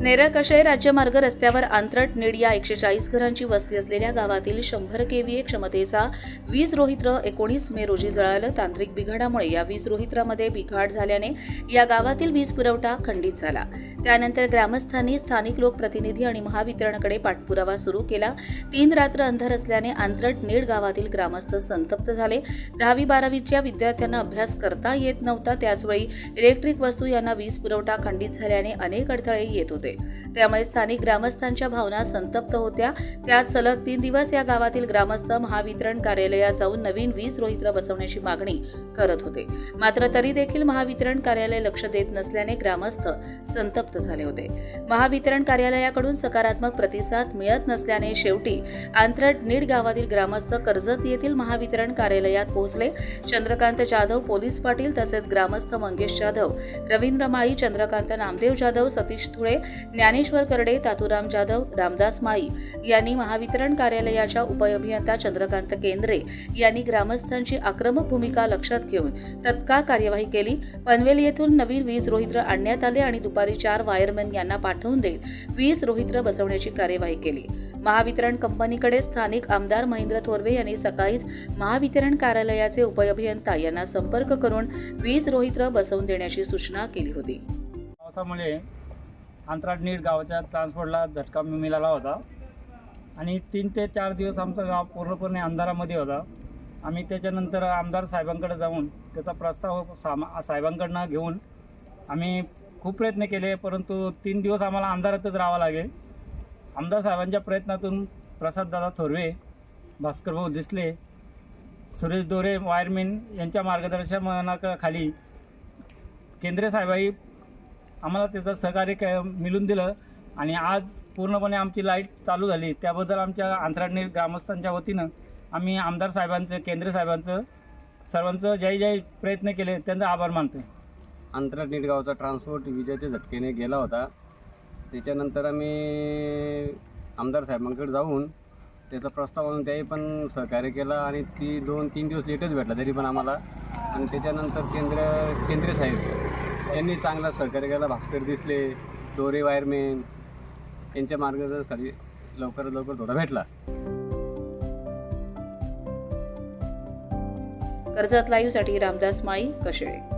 नेरळकशय राज्यमार्ग रस्त्यावर आंतरट निड या एकशे चाळीस घरांची वस्ती असलेल्या गावातील शंभर केव्हीए क्षमतेचा वीज रोहित्र एकोणीस मे रोजी जळालं. तांत्रिक बिघाडामुळे या वीज रोहित्रामध्ये बिघाड झाल्याने या गावातील वीज पुरवठा खंडित झाला. त्यानंतर ग्रामस्थांनी स्थानिक लोकप्रतिनिधी आणि महावितरणकडे पाठपुरावा सुरू केला. तीन रात्र अंधार असल्याने आंतरट नेड गावातील ग्रामस्थ संतप्त झाले. दहावी बारावीच्या विद्यार्थ्यांना अभ्यास करता येत नव्हता. त्याचवेळी इलेक्ट्रिक वस्तू यांना वीज पुरवठा खंडित झाल्याने अनेक अडथळे येत होते. त्यामुळे स्थानिक ग्रामस्थांच्या भावना संतप्त होत्या. त्यात सलग तीन दिवस या गावातील ग्रामस्थ महावितरण कार्यालयात जाऊन नवीन वीज रोहित्र बसवण्याची मागणी करत होते. मात्र तरी देखील महावितरण कार्यालय लक्ष देत नसल्याने ग्रामस्थ संतप्त झाले होते. महावितरण कार्यालयाकडून सकारात्मक प्रतिसाद मिळत नसल्याने शेवटी आंतरट नीड गावातील ग्रामस्थ कर्जत येथील महावितरण कार्यालयात पोहोचले. चंद्रकांत जाधव पोलीस पाटील तसेच ग्रामस्थ मंगेश जाधव रवींद्र माळी चंद्रकांत नामदेव जाधव सतीश धुळे ज्ञानेश्वर करडे तातुराम जाधव रामदास माळी यांनी महावितरण कार्यालयाच्या उपअभियंता चंद्रकांत केंद्रे यांनी ग्रामस्थांची आक्रमक भूमिका लक्षात घेऊन तत्काळ कार्यवाही केली. पनवेल येथून नवीन वीज रोहित्र आणण्यात आले आणि दुपारी चार वायरमॅन यांना पाठवून देत वीज रोहित्र बसवण्याची कार्यवाही केली. महावितरण कंपनीकडे स्थानिक आमदार महेंद्र थोरवे यांनी सकाळीच महावितरण कार्यालयाचे उपअभियंता यांना संपर्क करून वीज रोहित्र बसवून देण्याची सूचना केली होती. पावसामुळे अंतराळ नीट गावाच्या ट्रान्सपोर्टला झटका मिळाला होता आणि तीन ते चार दिवस आमचं गाव पूर्णपणे अंधारामध्ये होता. आम्ही त्याच्यानंतर आमदार साहेबांकडे जाऊन त्याचा प्रस्ताव सामा साहेबांकडनं घेऊन आम्ही खूप प्रयत्न केले परंतु तीन दिवस आम्हाला अंधारातच राहावं लागेल. आमदार साहेबांच्या प्रयत्नातून प्रसाददादा थोरवे भास्करभाऊ दिसले सुरेश दोरे वायरमेन यांच्या मार्गदर्शनाखाली केंद्रे साहेबाई आम्हाला त्याचं सहकार्य क मिळून दिलं आणि आज पूर्णपणे आमची लाइट चालू झाली. त्याबद्दल आमच्या अंतराळनी ग्रामस्थांच्या वतीनं आम्ही आमदार साहेबांचं केंद्र साहेबांचं सर्वांचं जय जय प्रयत्न केले. त्यांचा आभार मानतो अंतराळ निडगावचा ट्रान्सपोर्ट विजेच्या झटकेने गेला होता. त्याच्यानंतर आम्ही आमदार साहेबांकडे जाऊन त्याचा प्रस्ताव आणून त्याही पण सहकार्य केलं आणि ती दोन तीन दिवस लेटच भेटला तरी पण आम्हाला. आणि त्याच्यानंतर केंद्र केंद्रीय साहेब यांनी चांगला सहकार्य केला. भास्कर दिसले डोरे वायरमेन यांच्या मार्गदर्शनाखाली लवकरात लवकर थोडा भेटला. कर्जत लाईव्हसाठी रामदास माळी कशेळे.